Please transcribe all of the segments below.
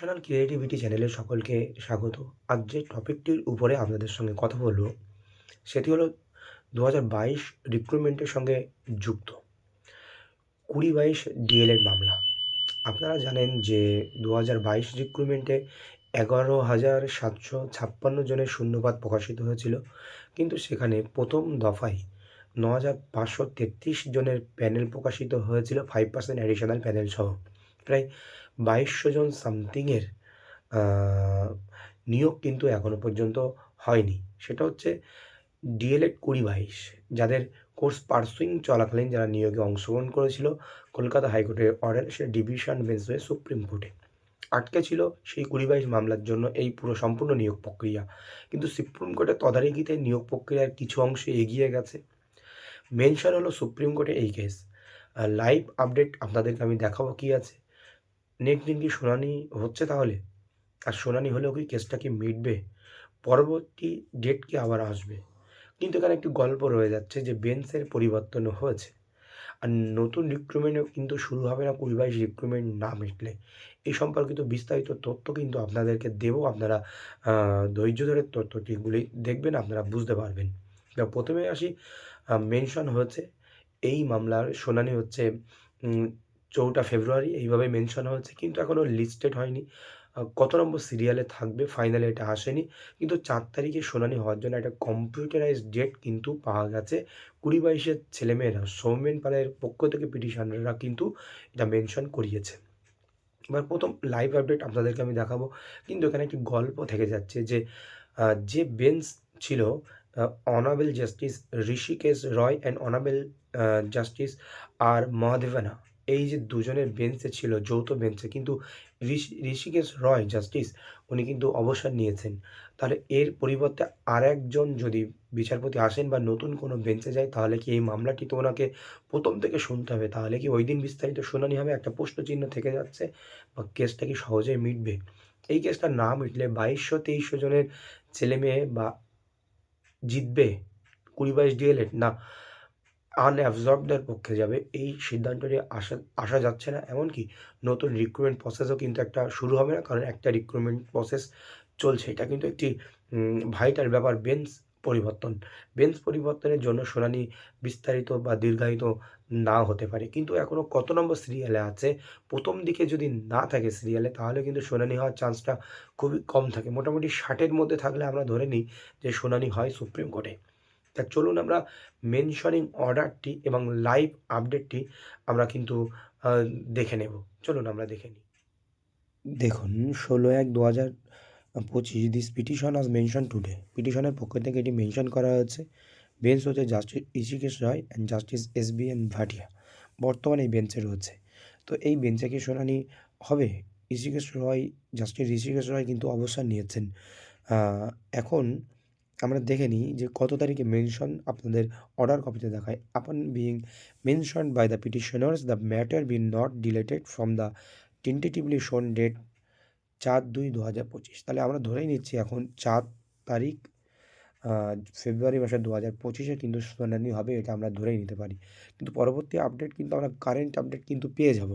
Professional creativity চ্যানেলে সকলকে স্বাগত। আজ যে টপিকটির উপরে আপনাদের সঙ্গে কথা বলব, সেটি হলো দু হাজার বাইশ রিক্রুটমেন্টের সঙ্গে যুক্ত। কুড়ি বাইশ ডিএলএড মামলা। আপনারা জানেন যে দু হাজার বাইশ রিক্রুটমেন্টে এগারো হাজার সাতশো ছাপ্পান্ন জনের শূন্যপাত প্রকাশিত হয়েছিল, কিন্তু সেখানে প্রথম দফায় ন হাজার পাঁচশো তেত্রিশ জনের প্যানেল প্রকাশিত হয়েছিল ফাইভ পার্সেন্ট অ্যাডিশনাল প্যানেল সহ। প্রায় বাইশশো জন সামথিংয়ের নিয়োগ কিন্তু এখনও পর্যন্ত হয়নি। সেটা হচ্ছে ডিএলএড কুড়ি বাইশ, যাদের কোর্স পার্সুইং চলাকালীন যারা নিয়োগে অংশগ্রহণ করেছিল, কলকাতা হাইকোর্টের অর্ডার সে ডিভিশন বেঞ্চ হয়ে সুপ্রিম কোর্টে। আটকে ছিল সেই কুড়ি বাইশ মামলার জন্য এই পুরো সম্পূর্ণ নিয়োগ প্রক্রিয়া। কিন্তু সুপ্রিম কোর্টের তদারকিতে নিয়োগ প্রক্রিয়ার কিছু অংশ এগিয়ে গেছে। মেনশন হলো সুপ্রিম কোর্টে এই কেস লাইভ আপডেট আপনাদেরকে আমি দেখাবো কী আছে। নেক্সট দিন কি শুনানি হচ্ছে তাহলে? আর শুনানি হলেও কি কেসটা কি মিটবে? পরবর্তী ডেট কি আবার আসবে? কিন্তু এখানে একটি গল্প রয়ে যাচ্ছে যে বেঞ্চের পরিবর্তন হয়েছে। আর নতুন রিক্রুটমেন্টও কিন্তু শুরু হবে না কুড়ি বাইশ রিক্রুটমেন্ট না মিটলে। এই সম্পর্কিত বিস্তারিত তথ্য কিন্তু আপনাদেরকে দেব। আপনারা ধৈর্য ধরে তথ্যটিগুলি দেখবেন, আপনারা বুঝতে পারবেন। প্রথমে আসি মেনশন হয়েছে, এই মামলার শুনানি হচ্ছে চৌঠা ফেব্রুয়ারি এইভাবে মেনশন হয়েছে, কিন্তু এখনও লিস্টেড হয়নি। কত নম্বর সিরিয়ালে থাকবে ফাইনালে এটা আসেনি। কিন্তু চার তারিখে শুনানি হওয়ার জন্য একটা কম্পিউটারাইজ ডেট কিন্তু পাওয়া গেছে। কুড়ি বাইশের ছেলেমেয়েরা, সৌমেন পালের পক্ষ থেকে পিটিশনাররা কিন্তু এটা মেনশন করিয়েছে। এবার প্রথম লাইভ আপডেট আপনাদেরকে আমি দেখাবো। কিন্তু এখানে একটি গল্প থেকে যাচ্ছে যে যে বেঞ্চ ছিল honourable justice Hrishikesh Roy and honourable justice R Mahadevan এই যে দুজনের বেঞ্চে ছিল, যৌথ বেঞ্চে কিন্তু ঋষি, ঋষিকেশ রয় জাস্টিস উনি কিন্তু অবসর নিয়েছেন। তাহলে এর পরিবর্তে আর একজন যদি বিচারপতি আসেন বা নতুন কোনো বেঞ্চে যায়, তাহলে কি এই মামলাটি তো ওনাকে প্রথম থেকে শুনতে হবে? তাহলে কি ওই দিন বিস্তারিত শুনানি হবে? একটা প্রশ্নচিহ্ন থেকে যাচ্ছে বা কেসটা কি সহজেই মিটবে? এই কেসটা না মিটলে বাইশশো তেইশশো জনের ছেলে মেয়ে বা জিতবে? কুড়ি বাইশ ডিএলএড না। আনঅ্যাবজর্বদের পক্ষে যাবে, এই সিদ্ধান্তটি আসা আসা যাচ্ছে না। এমনকি নতুন রিক্রুটমেন্ট প্রসেসও কিন্তু একটা শুরু হবে না, কারণ একটা রিক্রুটমেন্ট প্রসেস চলছে। এটা কিন্তু একটি ভাইটাল ব্যাপার। বেঞ্চ পরিবর্তন। বেঞ্চ পরিবর্তনের জন্য শুনানি বিস্তারিত বা দীর্ঘায়িত না হতে পারে। কিন্তু এখনও কত নম্বর সিরিয়ালে আছে? প্রথম দিকে যদি না থাকে সিরিয়ালে তাহলে কিন্তু শুনানি হওয়ার চান্সটা খুবই কম থাকে। মোটামুটি ষাটের মধ্যে থাকলে আমরা ধরে নিই যে শুনানি হয় সুপ্রিম কোর্টে তা চলুন আমরা মেনশনিং অর্ডারটি এবং লাইভ আপডেটটি আমরা কিন্তু দেখে নেব। চলুন আমরা দেখে নিই। দেখুন, ষোলো এক দু হাজার পঁচিশ দিস পিটিশন আজ মেনশন টুডে পিটিশনের পক্ষ থেকে এটি মেনশন করা হয়েছে। বেঞ্চ হচ্ছে justice Hrishikesh Roy and justice S B N Bhatia বর্তমানে এই বেঞ্চে রয়েছে। তো এই বেঞ্চে কি শুনানি হবে? ঋষিকেশ রয় জাস্টিস ঋষিকেশ রয় কিন্তু অবসর নিয়েছেন। এখন আমরা দেখে নিই যে কত তারিখে মেনশন আপনাদের অর্ডার কপিতে দেখায়। Upon being mention by the petitioners the matter be not deleted from the tentatively shown date চার দুই দু হাজার পঁচিশ। তাহলে আমরা ধরেই নিচ্ছি এখন চার তারিখ ফেব্রুয়ারি মাসের দু হাজার পঁচিশে কিন্তু শুনানি হবে, এটা আমরা ধরেই নিতে পারি। কিন্তু পরবর্তী আপডেট কিন্তু আমরা কারেন্ট আপডেট কিন্তু পেয়ে যাব।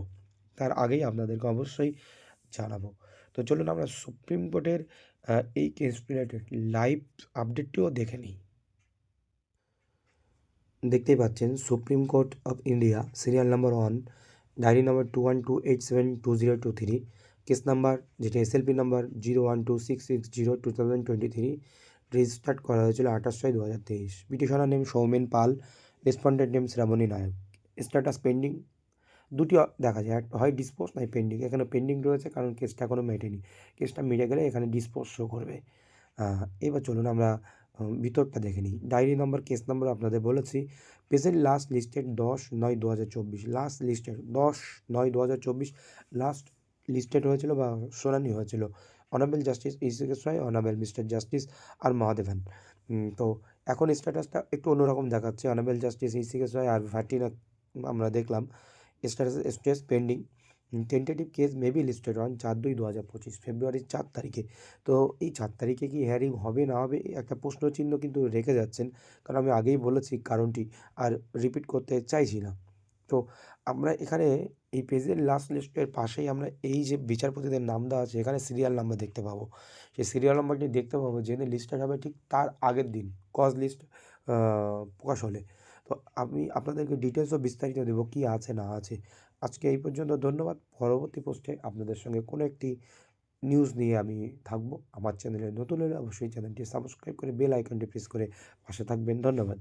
তার আগেই আপনাদেরকে অবশ্যই জানাব। তো চলুন আমরা সুপ্রিম কোর্টের এই কেস রিলেটেড লাইভ আপডেটটিও দেখে নিই। দেখতেই পাচ্ছেন supreme court of India serial number one diary number two one two eight seven two zero two three case number যেটা SLP number zero one two six six zero two thousand twenty three registered করা হয়েছিল আঠাশ ছয় দু হাজার তেইশ। Petitioner name Soumen Pal respondent name Shrabani Nayak. Status pending দুটি দেখা যায়। একটা হয় ডিসপোজ নয় পেন্ডিং এখানে পেন্ডিং রয়েছে কারণ কেসটা এখনও মেটেনি। কেসটা মিটে গেলে এখানে ডিসপোজ শো করবে। এবার চলুন আমরা ভিতরটা দেখে নিই। ডায়েরি নম্বর কেস নম্বর আপনাদের বলেছি। পেশেন্ট লাস্ট লিস্টেড দশ নয় দু হাজার চব্বিশ। লাস্ট লিস্টেড দশ নয় দু হাজার চব্বিশ। লাস্ট লিস্টেড হয়েছিল বা শুনানি হয়েছিল। Honourable justice Hrishikesh Roy honourable mister justice R Mahadevan তো এখন স্ট্যাটাসটা একটু অন্যরকম দেখাচ্ছে। অনাবেল জাস্টিস ইসিকেশ রায় আর ভাটিনা আমরা দেখলাম। Status stage pending. Tentative case may be listed on চার দুই দু হাজার পঁচিশ ফেব্রুয়ারির চার তারিখে। তো এই চার তারিখে কি হিয়ারিং হবে না হবে একটা প্রশ্নচিহ্ন কিন্তু রেখে যাচ্ছেন। কারণ আমি আগেই বলেছি কারণটি আর রিপিট করতে চাইছি না। তো আমরা এখানে এই পেজের লাস্ট লিস্টের পাশেই আমরা এই যে বিচারপতিদের নাম দেওয়া আছে, এখানে সিরিয়াল নাম্বার দেখতে পাবো। সেই সিরিয়াল নাম্বারটি দেখতে পাবো যেদিন লিস্টেড হবে ঠিক তার আগের দিন। কজ লিস্ট প্রকাশ হলে। তো আমি আপনাদেরকে ডিটেলসও বিস্তারিত দেবো কী আছে, না আছে। আজকে এই পর্যন্ত ধন্যবাদ। পরবর্তী পোস্টে আপনাদের সঙ্গে কোনো একটি নিউজ নিয়ে আমি থাকব। আমার চ্যানেলে নতুন হলে অবশ্যই চ্যানেলটি সাবস্ক্রাইব করে বেল আইকনটি প্রেস করে পাশে থাকবেন। ধন্যবাদ।